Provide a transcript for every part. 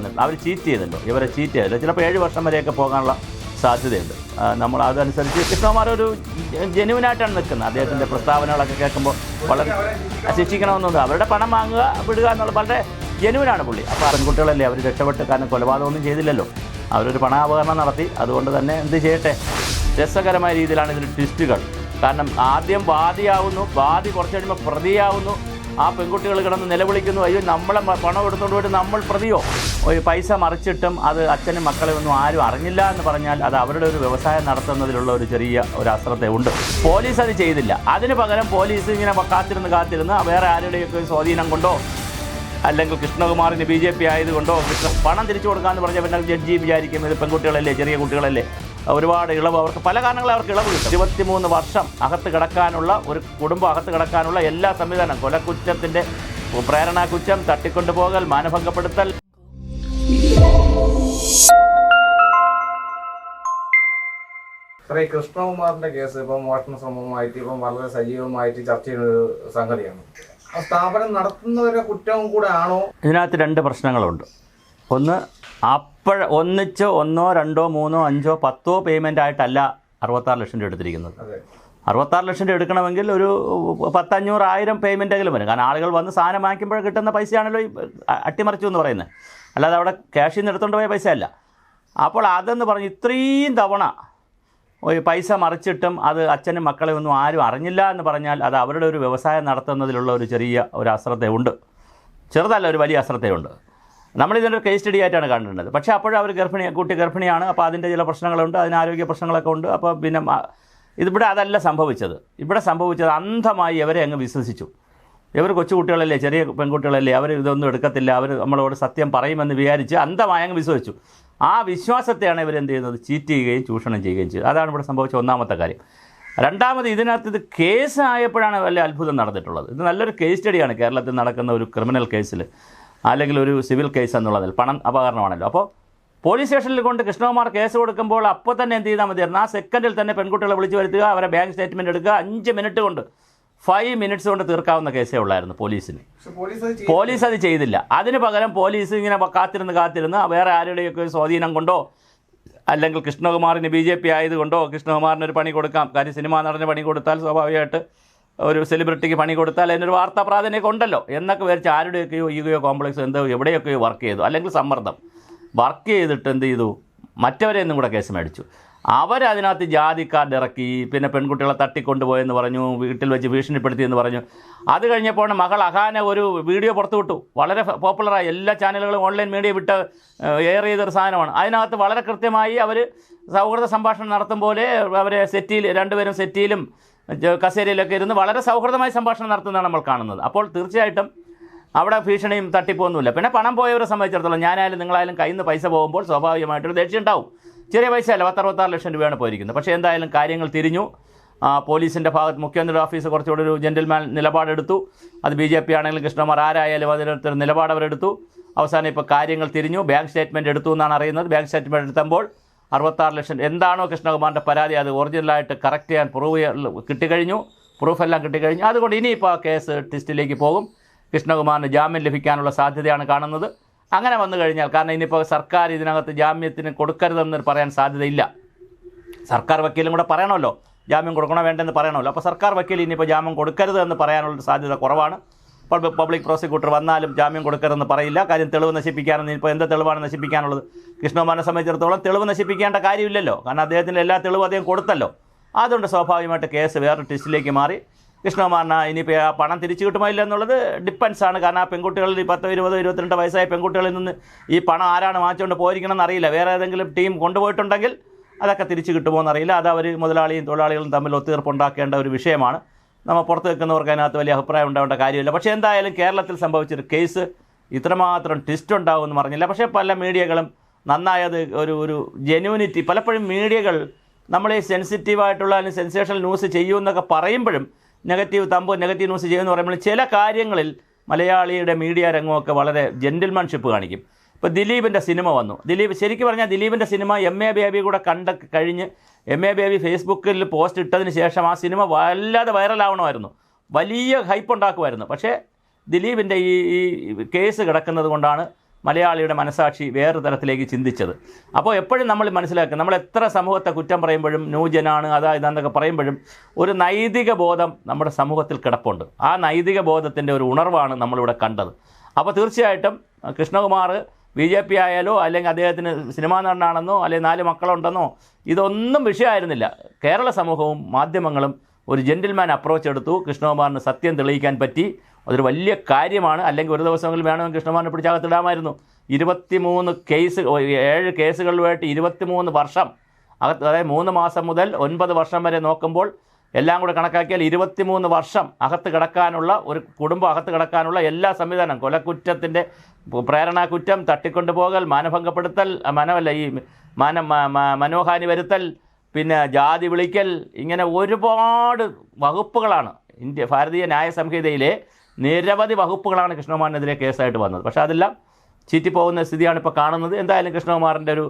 വന്നിട്ടുണ്ട്. അവർ ചീറ്റ് ചെയ്തല്ലോ ഇവരെ ചീറ്റ് ചെയ്തല്ലോ ചിലപ്പോൾ ഏഴ് വർഷം വരെയൊക്കെ പോകാനുള്ള സാധ്യതയുണ്ട്. നമ്മൾ അതനുസരിച്ച് കൃഷ്ണകുമാർ ഒരു ജെനുവിനായിട്ടാണ് നിൽക്കുന്നത്. അദ്ദേഹത്തിന്റെ പ്രസ്താവനകളൊക്കെ കേൾക്കുമ്പോൾ വളരെ ശിക്ഷിക്കണമെന്നുണ്ട്. അവരുടെ പണം വാങ്ങുക വിടുക എന്നുള്ള വളരെ ജെനുവിനാണ് പുള്ളി. അപ്പോൾ പെൺകുട്ടികളല്ലേ? അവർ രക്ഷപ്പെട്ട്. കാരണം കൊലപാതകമൊന്നും ചെയ്തില്ലല്ലോ. അവരൊരു പണാപകരണം നടത്തി. അതുകൊണ്ട് തന്നെ എന്ത് ചെയ്യട്ടെ? രസകരമായ രീതിയിലാണ് ഇതിൽ ട്വിസ്റ്റുകൾ കാരണം ആദ്യം വാദിയാവുന്നു. വാദി കുറച്ച് കഴിയുമ്പോൾ പ്രതിയാവുന്നു. ആ പെൺകുട്ടികൾ കിടന്ന് നിലവിളിക്കുന്നു. അയ്യോ നമ്മളെ പണം എടുത്തുകൊണ്ട് പോയിട്ട് നമ്മൾ പ്രതിയോ? പൈസ മറിച്ചിട്ടും അത് അച്ഛനും മക്കളെ ഒന്നും ആരും അറിഞ്ഞില്ല എന്ന് പറഞ്ഞാൽ അത് അവരുടെ ഒരു വ്യവസായം നടത്തുന്നതിലുള്ള ഒരു ചെറിയ ഒരു അശ്രദ്ധയുണ്ട്. പോലീസ് അത് ചെയ്തില്ല. അതിന് പകരം പോലീസ് ഇങ്ങനെ കാത്തിരുന്ന് കാത്തിരുന്ന് വേറെ ആരുടെയൊക്കെ സ്വാധീനം കൊണ്ടോ അല്ലെങ്കിൽ കൃഷ്ണകുമാറിന് ബി ജെ പി ആയതുകൊണ്ടോ പണം തിരിച്ചു കൊടുക്കാമെന്ന് പറഞ്ഞാൽ പിന്നെ ജഡ്ജി വിചാരിക്കും ഇത് പെൺകുട്ടികളല്ലേ ചെറിയ കുട്ടികളല്ലേ. ഒരുപാട് ഇളവ് അവർക്ക് പല കാരണങ്ങളും അവർക്ക് ഇളവ് കിട്ടും. ഇരുപത്തിമൂന്ന് വർഷം അകത്ത് കിടക്കാനുള്ള ഒരു കുടുംബം അകത്ത് കിടക്കാനുള്ള എല്ലാ സംവിധാനം കൊലക്കുറ്റത്തിന്റെ പ്രേരണാ കുറ്റം തട്ടിക്കൊണ്ടുപോകൽ മാനഭംഗപ്പെടുത്തൽ. ശ്രീ കൃഷ്ണകുമാറിന്റെ കേസ് ഇപ്പം മോഷണ ശ്രമമായിട്ട് ഇപ്പം വളരെ സജീവമായിട്ട് ചർച്ച ചെയ്യുന്ന ഒരു സംഗതിയാണ്. സ്ഥാപനം നടത്തുന്നവരുടെ കുറ്റവും കൂടെ ആണോ? ഇതിനകത്ത് രണ്ട് പ്രശ്നങ്ങളുണ്ട്. ഒന്ന് അപ്പോഴ ഒന്നിച്ചോ ഒന്നോ രണ്ടോ മൂന്നോ അഞ്ചോ പത്തോ പേയ്മെന്റ് ആയിട്ടല്ല അറുപത്താറ് ലക്ഷം രൂപ എടുത്തിരിക്കുന്നത് അറുപത്താറ് ലക്ഷം രൂപ എടുക്കണമെങ്കിൽ ഒരു പത്തഞ്ഞൂറ് ആയിരം പേയ്മെന്റെങ്കിലും വരും. കാരണം ആളുകൾ വന്ന് സാധനം വാങ്ങിക്കുമ്പോൾ കിട്ടുന്ന പൈസയാണല്ലോ ഈ അട്ടിമറിച്ചു എന്ന് പറയുന്നത്. അല്ലാതെ അവിടെ ക്യാഷിൽ നിന്ന് എടുത്തുകൊണ്ട് പോയ പൈസ അല്ല അപ്പോൾ അതെന്ന് പറഞ്ഞ് ഇത്രയും തവണ പൈസ മറിച്ചിട്ടും അത് അച്ഛനും മക്കളെ ഒന്നും ആരും അറിഞ്ഞില്ല എന്ന് പറഞ്ഞാൽ അത് അവരുടെ ഒരു വ്യവസായം നടത്തുന്നതിലുള്ള ഒരു ചെറിയ ഒരു അശ്രദ്ധയുണ്ട്. ചെറുതല്ല ഒരു വലിയ അശ്രദ്ധയുണ്ട്. നമ്മളിതിന്റെ ഒരു കേസ് സ്റ്റഡി ആയിട്ടാണ് കണ്ടിട്ടുള്ളത് പക്ഷേ അപ്പോഴും അവർ ഗർഭിണി കുട്ടി ഗർഭിണിയാണ്. അപ്പോൾ അതിന്റെ ചില പ്രശ്നങ്ങളുണ്ട് അതിന് ആരോഗ്യ പ്രശ്നങ്ങളൊക്കെ ഉണ്ട്. അപ്പോൾ പിന്നെ ഇതിവിടെ അതല്ല സംഭവിച്ചത്. ഇവിടെ സംഭവിച്ചത് അന്ധമായി അവരെ അങ്ങ് വിശ്വസിച്ചു. ഇവർ കൊച്ചുകുട്ടികളല്ലേ ചെറിയ പെൺകുട്ടികളല്ലേ അവർ ഇതൊന്നും എടുക്കത്തില്ല അവർ നമ്മളോട് സത്യം പറയുമെന്ന് വിചാരിച്ച് അന്ധമായി അങ്ങ് വിശ്വസിച്ചു. ആ വിശ്വാസത്തെയാണ് ഇവർ എന്ത് ചെയ്യുന്നത്? ചീറ്റ് ചെയ്യുകയും ചൂഷണം ചെയ്യുകയും ചെയ്തു. അതാണ് ഇവിടെ സംഭവിച്ച ഒന്നാമത്തെ കാര്യം. രണ്ടാമത് ഇതിനകത്ത് ഇത് കേസ് ആയപ്പോഴാണ് വലിയ അത്ഭുതം നടന്നിട്ടുള്ളത്. ഇത് നല്ലൊരു കേസ് സ്റ്റഡിയാണ് കേരളത്തിൽ നടക്കുന്ന ഒരു ക്രിമിനൽ കേസിൽ അല്ലെങ്കിൽ ഒരു സിവിൽ കേസ് എന്നുള്ളതിൽ പണം അപകടമാണല്ലോ അപ്പോൾ പോലീസ് സ്റ്റേഷനിൽ കൊണ്ട് കൃഷ്ണകുമാർ കേസ് കൊടുക്കുമ്പോൾ അപ്പോൾ തന്നെ എന്ത് ചെയ്താൽ മതിയായിരുന്നു? ആ സെക്കൻഡിൽ തന്നെ പെൺകുട്ടികളെ വിളിച്ചു വരുത്തുക അവരെ ബാങ്ക് സ്റ്റേറ്റ്മെന്റ് എടുക്കുക അഞ്ച് മിനിറ്റ് കൊണ്ട് ഫൈവ് മിനിറ്റ്സ് കൊണ്ട് തീർക്കാവുന്ന കേസേ ഉള്ളായിരുന്നു പോലീസിന്. പോലീസ് അത് ചെയ്തില്ല. അതിന് പകരം പോലീസ് ഇങ്ങനെ കാത്തിരുന്ന് കാത്തിരുന്ന് വേറെ ആരുടെയൊക്കെ സ്വാധീനം കൊണ്ടോ അല്ലെങ്കിൽ കൃഷ്ണകുമാറിന് ബി ജെ പി ആയതുകൊണ്ടോ കൃഷ്ണകുമാറിന് ഒരു പണി കൊടുക്കാം കാര്യം സിനിമ നടന് പണി കൊടുത്താൽ സ്വാഭാവികമായിട്ട് ഒരു സെലിബ്രിറ്റിക്ക് പണി കൊടുത്താൽ അതിനൊരു വാർത്താ പ്രാധാന്യമൊക്കെ ഉണ്ടല്ലോ. എന്നൊക്കെ വിചാരിച്ച് ആരുടെയൊക്കെയോ ഈഗോയോ കോംപ്ലക്സ് എന്തോ എവിടെയൊക്കെയോ വർക്ക് ചെയ്തു. അല്ലെങ്കിൽ സമ്മർദ്ദം. വർക്ക് ചെയ്തിട്ട് എന്ത് ചെയ്തു? മറ്റവരെ ഒന്നും കൂടെ കേസ് മേടിച്ചു. അവരതിനകത്ത് ജാതി കാർഡ് ഇറക്കി പിന്നെ പെൺകുട്ടികളെ തട്ടിക്കൊണ്ടുപോയെന്ന് പറഞ്ഞു വീട്ടിൽ വെച്ച് ഭീഷണിപ്പെടുത്തി എന്ന് പറഞ്ഞു. അത് കഴിഞ്ഞപ്പോൾ മകൾ അഹാന ഒരു വീഡിയോ പുറത്തു വിട്ടു. വളരെ പോപ്പുലറായി എല്ലാ ചാനലുകളും ഓൺലൈൻ മീഡിയ വിട്ട് എയർ ചെയ്തൊരു സാധനമാണ്. അതിനകത്ത് വളരെ കൃത്യമായി അവർ സൗഹൃദ സംഭാഷണം നടത്തും പോലെ അവരെ സെറ്റിയിൽ രണ്ടുപേരും സെറ്റിയിലും കസേരയിലൊക്കെ ഇരുന്ന് വളരെ സൗഹൃദമായി സംഭാഷണം നടത്തുന്നതാണ് നമ്മൾ കാണുന്നത്. അപ്പോൾ തീർച്ചയായിട്ടും അവിടെ ഭീഷണിയും തട്ടിപ്പൊന്നുമില്ല. പിന്നെ പണം പോയവരെ സംബന്ധിച്ചിടത്തോളം ഞാനായാലും നിങ്ങളായാലും കയ്യിൽ നിന്ന് പൈസ പോകുമ്പോൾ സ്വാഭാവികമായിട്ടൊരു ദേഷ്യം ഉണ്ടാവും ചെറിയ പൈസയല്ല പത്തറുപത്താറ് ലക്ഷം രൂപയാണ് പോയിരിക്കുന്നത്. പക്ഷേ എന്തായാലും കാര്യങ്ങൾ തിരിഞ്ഞു. പോലീസിന്റെ ഭാഗത്ത് മുഖ്യമന്ത്രിയുടെ ഓഫീസ് കുറച്ചുകൂടി ഒരു ജെന്റിൽമാൻ നിലപാടെടുത്തു. അത് ബി ജെ പി ആണെങ്കിലും കൃഷ്ണകുമാർ ആരായാലും അതിനൊരു നിലപാട് അവരെടുത്തു. അവസാനം ഇപ്പോൾ കാര്യങ്ങൾ തിരിഞ്ഞു. ബാങ്ക് സ്റ്റേറ്റ്മെന്റ് എടുത്തു എന്നാണ് അറിയുന്നത്. ബാങ്ക് സ്റ്റേറ്റ്മെന്റ് എടുത്തപ്പോൾ അറുപത്താറ് ലക്ഷം. എന്താണോ കൃഷ്ണകുമാറിന്റെ പരാതി അത് ഒറിജിനലായിട്ട് കറക്റ്റ് ചെയ്യാൻ പ്രൂവ് കിട്ടിക്കഴിഞ്ഞു. പ്രൂഫെല്ലാം കിട്ടിക്കഴിഞ്ഞു. അതുകൊണ്ട് ഇനിയിപ്പോൾ ആ കേസ് ടെസ്റ്റിലേക്ക് പോകും. കൃഷ്ണകുമാറിന് ജാമ്യം ലഭിക്കാനുള്ള സാധ്യതയാണ് കാണുന്നത്. അങ്ങനെ വന്നു കഴിഞ്ഞാൽ കാരണം ഇനിയിപ്പോൾ സർക്കാർ ഇതിനകത്ത് ജാമ്യത്തിന് കൊടുക്കരുതെന്ന് പറയാൻ സാധ്യതയില്ല. സർക്കാർ വക്കീലും കൂടെ പറയണമല്ലോ. ജാമ്യം കൊടുക്കണോ വേണ്ടെന്ന് പറയണമല്ലോ. അപ്പോൾ സർക്കാർ വക്കീൽ ഇനിയിപ്പോൾ ജാമ്യം കൊടുക്കരുത് എന്ന് പറയാനുള്ള സാധ്യത കുറവാണ്. പബ്ലിക് പ്രോസിക്യൂട്ടർ വന്നാലും ജാമ്യം കൊടുക്കരുതെന്ന് പറയില്ല. കാര്യം തെളിവ് നശിപ്പിക്കാനെന്ന് ഇപ്പോൾ എന്ത് തെളിവാണ് നശിപ്പിക്കാനുള്ളത്? കൃഷ്ണകുമാറിനെ സംബന്ധിച്ചിടത്തോളം തെളിവ് നശിപ്പിക്കേണ്ട കാര്യമില്ലല്ലോ. കാരണം അദ്ദേഹത്തിന്റെ എല്ലാ തെളിവും അദ്ദേഹം കൊടുത്തല്ലോ. അതുകൊണ്ട് സ്വാഭാവികമായിട്ട് കേസ് വേറെ ടെസ്റ്റിലേക്ക് മാറി. കൃഷ്ണകുമാറിന് ഇനിയിപ്പോൾ ആ പണം തിരിച്ചു കിട്ടുമോ ഇല്ല എന്നുള്ളത് ഡിപ്പെൻസ് ആണ്. കാരണം ആ പെൺകുട്ടികളിൽ പത്തോ ഇരുപതോ ഇരുപത്തിരണ്ട് വയസ്സായ പെൺകുട്ടികളിൽ നിന്ന് ഈ പണം ആരാണ് വാങ്ങിച്ചുകൊണ്ട് പോയിരിക്കണമെന്ന് അറിയില്ല. വേറെ ഏതെങ്കിലും ടീം കൊണ്ടുപോയിട്ടുണ്ടെങ്കിൽ അതൊക്കെ തിരിച്ചു കിട്ടുമോ എന്നറിയില്ല അത് അവർ മുതലാളിയും തൊഴിലാളികളും തമ്മിൽ ഒത്തുതീർപ്പുണ്ടാക്കേണ്ട ഒരു വിഷയമാണ്. നമ്മൾ പുറത്ത് നിൽക്കുന്നവർക്ക് അതിനകത്ത് വലിയ അഭിപ്രായം ഉണ്ടാവേണ്ട കാര്യമില്ല. പക്ഷേ എന്തായാലും കേരളത്തിൽ സംഭവിച്ചൊരു കേസ് ഇത്രമാത്രം ട്വിസ്റ്റ് ഉണ്ടാവുമെന്ന് പറഞ്ഞില്ല. പക്ഷേ പല മീഡിയകളും നന്നായത് ഒരു ഒരു ജെന്യൂനിറ്റി പലപ്പോഴും മീഡിയകൾ നമ്മൾ ഈ സെൻസിറ്റീവായിട്ടുള്ള അല്ലെങ്കിൽ സെൻസേഷണൽ ന്യൂസ് ചെയ്യുമെന്നൊക്കെ പറയുമ്പോഴും നെഗറ്റീവ് തമ്പോ നെഗറ്റീവ് ന്യൂസ് ചെയ്യുമെന്ന് പറയുമ്പോൾ ചില കാര്യങ്ങളിൽ മലയാളിയുടെ മീഡിയ രംഗമൊക്കെ വളരെ ജെന്റിൽമാൻഷിപ്പ് കാണിക്കും. ഇപ്പോൾ ദിലീപിന്റെ സിനിമ വന്നു. ദിലീപ് ശരിക്കും പറഞ്ഞാൽ ദിലീപിന്റെ സിനിമ എം എ ബേബി കൂടെ കണ്ട കഴിഞ്ഞ് എം എ ബേബി ഫേസ്ബുക്കിൽ പോസ്റ്റ് ഇട്ടതിന് ശേഷം ആ സിനിമ വല്ലാതെ വൈറലാവണമായിരുന്നു. വലിയ ഹൈപ്പ് ഉണ്ടാക്കുമായിരുന്നു. പക്ഷേ ദിലീപിന്റെ ഈ ഈ കേസ് കിടക്കുന്നത് കൊണ്ടാണ് മലയാളിയുടെ മനസാക്ഷി വേറെ തരത്തിലേക്ക് ചിന്തിച്ചത്. അപ്പോൾ എപ്പോഴും നമ്മൾ മനസ്സിലാക്കുക നമ്മൾ എത്ര സമൂഹത്തെ കുറ്റം പറയുമ്പോഴും ന്യൂജനാണ് അതാ ഇതാന്നൊക്കെ പറയുമ്പോഴും ഒരു നൈതിക ബോധം നമ്മുടെ സമൂഹത്തിൽ കിടപ്പുണ്ട്. ആ നൈതിക ബോധത്തിന്റെ ഒരു ഉണർവാണ് നമ്മളിവിടെ കണ്ടത്. അപ്പോൾ തീർച്ചയായിട്ടും കൃഷ്ണകുമാർ ബി ജെ പി ആയാലോ അല്ലെങ്കിൽ അദ്ദേഹത്തിന് സിനിമാ നടനാണെന്നോ അല്ലെങ്കിൽ നാല് മക്കളുണ്ടെന്നോ ഇതൊന്നും വിഷയമായിരുന്നില്ല. കേരള സമൂഹവും മാധ്യമങ്ങളും ഒരു ജെന്റിൽമാൻ അപ്രോച്ച് എടുത്തു. കൃഷ്ണകുമാറിന് സത്യം തെളിയിക്കാൻ പറ്റി. അതൊരു വലിയ കാര്യമാണ്. അല്ലെങ്കിൽ ഒരു ദിവസമെങ്കിലും വേണമെങ്കിൽ കൃഷ്ണകുമാറിനെ പിടിച്ചകത്തിടാമായിരുന്നു ഇരുപത്തിമൂന്ന് കേസ് ഏഴ് ഇരുപത്തി ഇരുപത്തിമൂന്ന് വർഷം. അകത്ത് അതായത് മൂന്ന് മാസം മുതൽ ഒൻപത് വർഷം വരെ നോക്കുമ്പോൾ എല്ലാം കൂടെ കണക്കാക്കിയാൽ ഇരുപത്തിമൂന്ന് വർഷം അകത്ത് കിടക്കാനുള്ള ഒരു കുടുംബം അകത്ത് കിടക്കാനുള്ള എല്ലാ സംവിധാനം കൊലക്കുറ്റത്തിന്റെ പ്രേരണാ കുറ്റം തട്ടിക്കൊണ്ടുപോകൽ മാനഭംഗപ്പെടുത്തൽ മനമല്ല ഈ മാന മനോഹാനി വരുത്തൽ പിന്നെ ജാതി വിളിക്കൽ ഇങ്ങനെ ഒരുപാട് വകുപ്പുകളാണ് ഇന്ത്യ ഭാരതീയ ന്യായ സംഹിതയിലെ നിരവധി വകുപ്പുകളാണ് കൃഷ്ണകുമാറിനെതിരെ കേസായിട്ട് വന്നത്. പക്ഷേ അതെല്ലാം ചീറ്റിപ്പോകുന്ന സ്ഥിതിയാണ് ഇപ്പോൾ കാണുന്നത്. എന്തായാലും കൃഷ്ണകുമാറിന്റെ ഒരു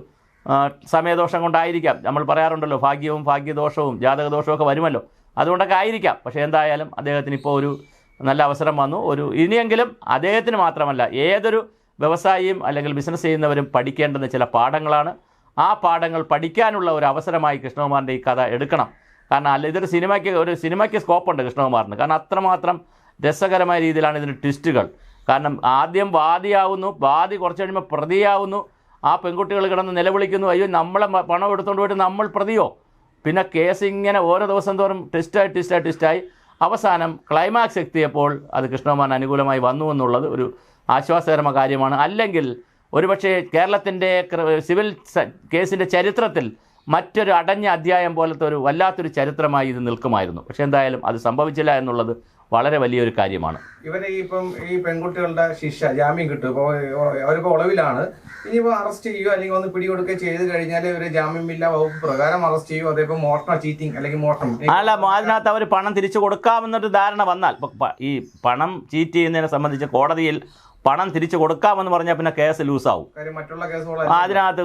സമയദോഷം കൊണ്ടായിരിക്കാം. നമ്മൾ പറയാറുണ്ടല്ലോ ഭാഗ്യവും ഭാഗ്യദോഷവും ജാതകദോഷവും വരുമല്ലോ. അതുകൊണ്ടൊക്കെ ആയിരിക്കാം. പക്ഷേ എന്തായാലും അദ്ദേഹത്തിന് ഇപ്പോൾ ഒരു നല്ല അവസരം വന്നു. ഒരു ഇനിയെങ്കിലും അദ്ദേഹത്തിന് മാത്രമല്ല ഏതൊരു വ്യവസായിയും അല്ലെങ്കിൽ ബിസിനസ് ചെയ്യുന്നവരും പഠിക്കേണ്ടുന്ന ചില പാഠങ്ങളാണ്. ആ പാഠങ്ങൾ പഠിക്കാനുള്ള ഒരു അവസരമായി കൃഷ്ണകുമാറിന്റെ ഈ കഥ എടുക്കണം. കാരണം അല്ല ഇതൊരു സിനിമയ്ക്ക് ഒരു സിനിമയ്ക്ക് സ്കോപ്പുണ്ട് കൃഷ്ണകുമാറിന്. കാരണം അത്രമാത്രം രസകരമായ രീതിയിലാണ് ഇതിന് ട്വിസ്റ്റുകൾ കാരണം ആദ്യം വാദിയാവുന്നു വാദി കുറച്ച് കഴിയുമ്പോൾ പ്രതിയാവുന്നു. ആ പെൺകുട്ടികൾ കിടന്ന് നിലവിളിക്കുന്നു അയ്യോ നമ്മളെ പണം എടുത്തുകൊണ്ട് പോയിട്ട് നമ്മൾ പ്രതിയോ? പിന്നെ കേസ് ഇങ്ങനെ ഓരോ ദിവസം തോറും ട്വിസ്റ്റായി ട്വിസ്റ്റായി ട്വിസ്റ്റായി അവസാനം ക്ലൈമാക്സ് എത്തിയപ്പോൾ അത് കൃഷ്ണകുമാറിന് അനുകൂലമായി വന്നു എന്നുള്ളത് ഒരു ആശ്വാസകരമായ കാര്യമാണ്. അല്ലെങ്കിൽ ഒരുപക്ഷേ കേരളത്തിന്റെ സിവിൽ കേസിന്റെ ചരിത്രത്തിൽ മറ്റൊരു അടഞ്ഞ അധ്യായം പോലത്തെ ഒരു വല്ലാത്തൊരു ചരിത്രമായി ഇത് നിൽക്കുമായിരുന്നു. പക്ഷേ എന്തായാലും അത് സംഭവിച്ചില്ല എന്നുള്ളത് വളരെ വലിയൊരു കാര്യമാണ്. ഇവരെ ഇപ്പം ഈ പെൺകുട്ടികളുടെ ശിക്ഷ ജാമ്യം കിട്ടും. ഇപ്പോൾ അവരിപ്പോൾ ഒളവിലാണ്. ഇനിയിപ്പോൾ അറസ്റ്റ് ചെയ്യുകയോ അല്ലെങ്കിൽ ഒന്ന് പിടികൊടുക്കുകയോ ചെയ്ത് കഴിഞ്ഞാൽ ഇവർ ജാമ്യമില്ല വകുപ്പ് പ്രകാരം അറസ്റ്റ് ചെയ്യും. അതേപോലെ മോഷണ ചീറ്റിംഗ് അല്ലെങ്കിൽ മോഷണം. അല്ല അതിനകത്ത് അവർ പണം തിരിച്ചു കൊടുക്കാമെന്നൊരു ധാരണ വന്നാൽ ഈ പണം ചീറ്റ് ചെയ്യുന്നതിനെ സംബന്ധിച്ച് കോടതിയിൽ പണം തിരിച്ചു കൊടുക്കാമെന്ന് പറഞ്ഞാൽ പിന്നെ കേസ് ലൂസാവും. അതിനകത്ത്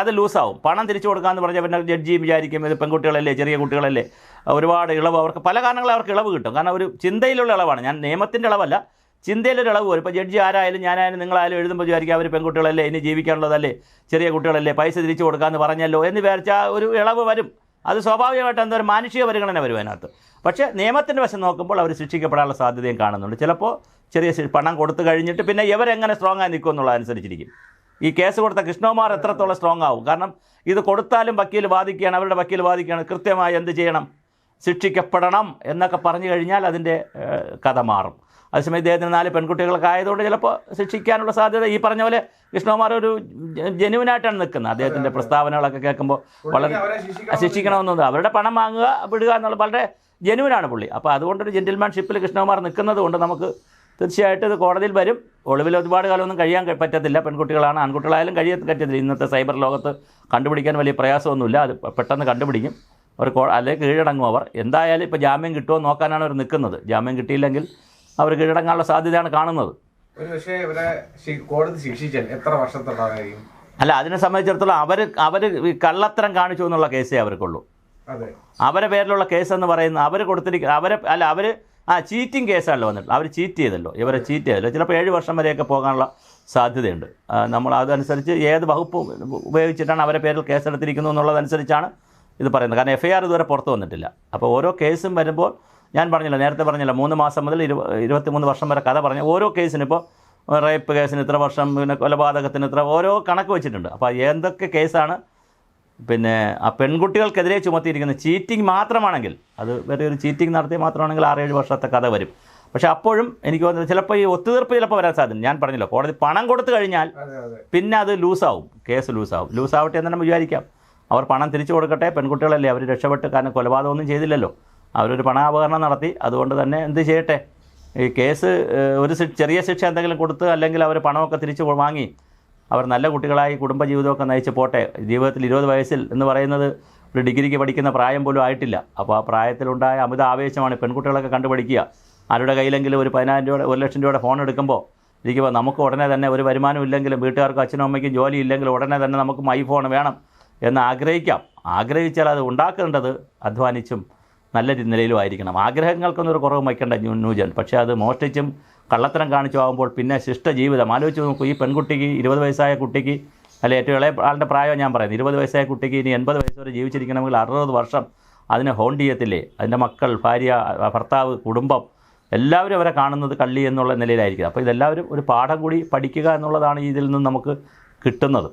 അത് ലൂസാവും. പണം തിരിച്ചു കൊടുക്കാമെന്ന് പറഞ്ഞാൽ പിന്നെ ജഡ്ജി വിചാരിക്കും ഇത് പെൺകുട്ടികളല്ലേ ചെറിയ കുട്ടികളല്ലേ. ഒരുപാട് ഇളവ് അവർക്ക് പല കാരണങ്ങളും അവർക്ക് ഇളവ് കിട്ടും. കാരണം ഒരു ചിന്തയിലുള്ള ഇളവാണ്. ഞാൻ നിയമത്തിന്റെ ഇളവല്ല ചിന്തയിലൊരു ഇളവ് വരും. ഇപ്പോൾ ജഡ്ജി ആരായാലും ഞാനായാലും നിങ്ങളായാലും എഴുതുമ്പോൾ വിചാരിക്കും അവർ പെൺകുട്ടികളല്ലേ ഇനി ജീവിക്കാനുള്ളതല്ലേ ചെറിയ കുട്ടികളല്ലേ പൈസ തിരിച്ചു കൊടുക്കാമെന്ന് പറഞ്ഞല്ലോ എന്ന് വിചാരിച്ചാൽ ഒരു ഇളവ് വരും. അത് സ്വാഭാവികമായിട്ട് എന്തോ ഒരു മാനുഷിക പരിഗണന വരും അതിനകത്ത്. പക്ഷേ നിയമത്തിന്റെ വശം നോക്കുമ്പോൾ അവർ ശിക്ഷിക്കപ്പെടാനുള്ള സാധ്യതയും കാണുന്നുണ്ട്. ചിലപ്പോൾ ചെറിയ പണം കൊടുത്തു കഴിഞ്ഞിട്ട് പിന്നെ ഇവരെങ്ങനെ സ്ട്രോങ് ആയി നിൽക്കും എന്നുള്ളത് അനുസരിച്ചിരിക്കും. ഈ കേസ് കൊടുത്ത കൃഷ്ണകുമാർ എത്രത്തോളം സ്ട്രോങ് ആവും? കാരണം ഇത് കൊടുത്താലും വക്കീൽ വാദിക്കുകയാണ് അവരുടെ വക്കീൽ വാദിക്കുകയാണ്. കൃത്യമായി എന്ത് ചെയ്യണം? ശിക്ഷിക്കപ്പെടണം എന്നൊക്കെ പറഞ്ഞു കഴിഞ്ഞാൽ അതിന്റെ കഥ മാറും. അതേസമയം ഇദ്ദേഹത്തിന് നാല് പെൺകുട്ടികളൊക്കെ ആയതുകൊണ്ട് ചിലപ്പോൾ ശിക്ഷിക്കാനുള്ള സാധ്യത ഈ പറഞ്ഞ പോലെ കൃഷ്ണകുമാർ ഒരു ജെനുവിനായിട്ടാണ് നിൽക്കുന്നത്. അദ്ദേഹത്തിന്റെ പ്രസ്താവനകളൊക്കെ കേൾക്കുമ്പോൾ വളരെ ശിക്ഷിക്കണമെന്നത് അവരുടെ പണം വാങ്ങുക വിടുക എന്നുള്ള വളരെ ജെനുവിനാണ് പുള്ളി. അപ്പോൾ അതുകൊണ്ടൊരു ജെന്റിൽമാൻഷിപ്പിൽ കൃഷ്ണകുമാർ നിൽക്കുന്നത് കൊണ്ട് നമുക്ക് തീർച്ചയായിട്ടും ഇത് കോടതിയിൽ വരും. ഒളിവിൽ ഒരുപാട് കാലമൊന്നും കഴിയാൻ പറ്റത്തില്ല. പെൺകുട്ടികളാണ് ആൺകുട്ടികളായാലും കഴിയാൻ പറ്റത്തില്ല. ഇന്നത്തെ സൈബർ ലോകത്ത് കണ്ടുപിടിക്കാൻ വലിയ പ്രയാസമൊന്നുമില്ല. അത് പെട്ടെന്ന് കണ്ടുപിടിക്കും. അവർ കോ അല്ലെങ്കിൽ കീഴടങ്ങും അവർ. എന്തായാലും ഇപ്പോൾ ജാമ്യം കിട്ടുമോ എന്ന് നോക്കാനാണ് അവർ നിൽക്കുന്നത്. ജാമ്യം കിട്ടിയില്ലെങ്കിൽ അവർ കീഴടങ്ങാനുള്ള സാധ്യതയാണ് കാണുന്നത്. ഒരു പക്ഷേ ഇവരെ ശി- കോടതി ശിക്ഷിച്ചാൽ എത്ര അല്ല അതിനെ സംബന്ധിച്ചിടത്തോളം അവർ അവർ കള്ളത്തരം കാണിച്ചു എന്നുള്ള കേസേ അവർക്കുള്ളൂ. അവരെ പേരിലുള്ള കേസ് എന്ന് പറയുന്നത് അവർ കൊടുത്തിരിക്കുന്ന അവരെ അല്ല അവർ ആ ചീറ്റിംഗ് കേസാണല്ലോ വന്നിട്ടുള്ളത്. അവർ ചീറ്റ് ചെയ്തല്ലോ. ഇവരെ ചീറ്റ് ചെയ്തല്ലോ. ചിലപ്പോൾ ഏഴ് വർഷം വരെയൊക്കെ പോകാനുള്ള സാധ്യതയുണ്ട്. നമ്മൾ അതനുസരിച്ച് ഏത് വകുപ്പ് ഉപയോഗിച്ചിട്ടാണ് അവരെ പേരിൽ കേസെടുത്തിരിക്കുന്നു എന്നുള്ളതനുസരിച്ചാണ് ഇത് പറയുന്നത്. കാരണം എഫ് ഐ ആർ ഇതുവരെ പുറത്ത് വന്നിട്ടില്ല. അപ്പോൾ ഓരോ കേസും വരുമ്പോൾ ഞാൻ പറഞ്ഞില്ല നേരത്തെ പറഞ്ഞില്ല മൂന്ന് മാസം മുതൽ ഇരു ഇരുപത്തിമൂന്ന് വർഷം വരെ കഥ പറഞ്ഞ ഓരോ കേസിന് ഇപ്പോൾ റേപ്പ് കേസിന് ഇത്ര വർഷം പിന്നെ കൊലപാതകത്തിന് ഇത്ര ഓരോ കണക്ക് വെച്ചിട്ടുണ്ട്. അപ്പോൾ എന്തൊക്കെ കേസാണ് പിന്നെ ആ പെൺകുട്ടികൾക്കെതിരെ ചുമത്തിയിരിക്കുന്ന ചീറ്റിംഗ് മാത്രമാണെങ്കിൽ അത് വേറെ ഒരു ചീറ്റിംഗ് നടത്തിയ മാത്രമാണെങ്കിൽ ആറേഴ് വർഷത്തെ കഥ വരും. പക്ഷേ അപ്പോഴും എനിക്ക് തോന്നുന്നത് ചിലപ്പോൾ ഈ ഒത്തുതീർപ്പ് ചിലപ്പോൾ വരാൻ സാധ്യത ഞാൻ പറഞ്ഞല്ലോ കോടതി പണം കൊടുത്തു കഴിഞ്ഞാൽ പിന്നെ അത് ലൂസാവും കേസ് ലൂസാവും. ലൂസാവട്ടെ എന്ന് തന്നെ വിചാരിക്കാം. അവർ പണം തിരിച്ചു കൊടുക്കട്ടെ പെൺകുട്ടികളല്ലേ അവർ രക്ഷപ്പെട്ട് കാരണം കൊലപാതകമൊന്നും ചെയ്തില്ലല്ലോ. അവരൊരു പണാപകരണം നടത്തി അതുകൊണ്ട് തന്നെ എന്ത് ചെയ്യട്ടെ? ഈ കേസ് ഒരു ചെറിയ ശിക്ഷ എന്തെങ്കിലും കൊടുത്ത് അല്ലെങ്കിൽ അവർ പണമൊക്കെ തിരിച്ച് വാങ്ങി അവർ നല്ല കുട്ടികളായി കുടുംബജീവിതമൊക്കെ നയിച്ച് പോട്ടെ. ജീവിതത്തിൽ ഇരുപത് വയസ്സിൽ എന്ന് പറയുന്നത് ഒരു ഡിഗ്രിക്ക് പഠിക്കുന്ന പ്രായം പോലും ആയിട്ടില്ല. അപ്പോൾ ആ പ്രായത്തിലുണ്ടായ അമിത ആവേശമാണ് പെൺകുട്ടികളൊക്കെ കണ്ടുപഠിക്കുക ആരുടെ കയ്യിലെങ്കിലും ഒരു പതിനായിരം രൂപയുടെ ഒരു ലക്ഷം രൂപയുടെ ഫോൺ എടുക്കുമ്പോൾ ഇരിക്കുമ്പോൾ നമുക്ക് ഉടനെ തന്നെ ഒരു വരുമാനം ഇല്ലെങ്കിലും വീട്ടുകാർക്കും അച്ഛനും അമ്മയ്ക്കും ജോലി ഇല്ലെങ്കിലും ഉടനെ തന്നെ നമുക്ക് ഐഫോൺ വേണം എന്ന് ആഗ്രഹിക്കാം. ആഗ്രഹിച്ചാൽ അത് ഉണ്ടാക്കേണ്ടത് അധ്വാനിച്ചും നല്ല നിലയിലും ആയിരിക്കണം. ആഗ്രഹങ്ങൾക്കൊന്നും ഒരു കുറവ് വയ്ക്കേണ്ട ന്യൂ ന്യൂജൻ പക്ഷേ അത് മോഷ്ടിച്ചും കള്ളത്തരം കാണിച്ചു ആകുമ്പോൾ പിന്നെ ശിഷ്ട ജീവിതം ആലോചിച്ച് നോക്കൂ ഈ പെൺകുട്ടിക്ക് ഇരുപത് വയസ്സായ കുട്ടിക്ക് അല്ല ഏറ്റവും ഇളയ ആളുടെ പ്രായം ഞാൻ പറയുന്നത്. ഇരുപത് വയസ്സായ കുട്ടിക്ക് ഇനി എൺപത് വയസ്സ് വരെ ജീവിച്ചിരിക്കണമെങ്കിൽ അറുപത് വർഷം അതിനെ ഹോണ്ട് ചെയ്യത്തില്ലേ? അതിന്റെ മക്കൾ ഭാര്യ ഭർത്താവ് കുടുംബം എല്ലാവരും അവരെ കാണുന്നത് കള്ളി എന്നുള്ള നിലയിലായിരിക്കും. അപ്പോൾ ഇതെല്ലാവരും ഒരു പാഠം കൂടി പഠിക്കുക എന്നുള്ളതാണ് ഇതിൽ നിന്ന് നമുക്ക് കിട്ടുന്നത്.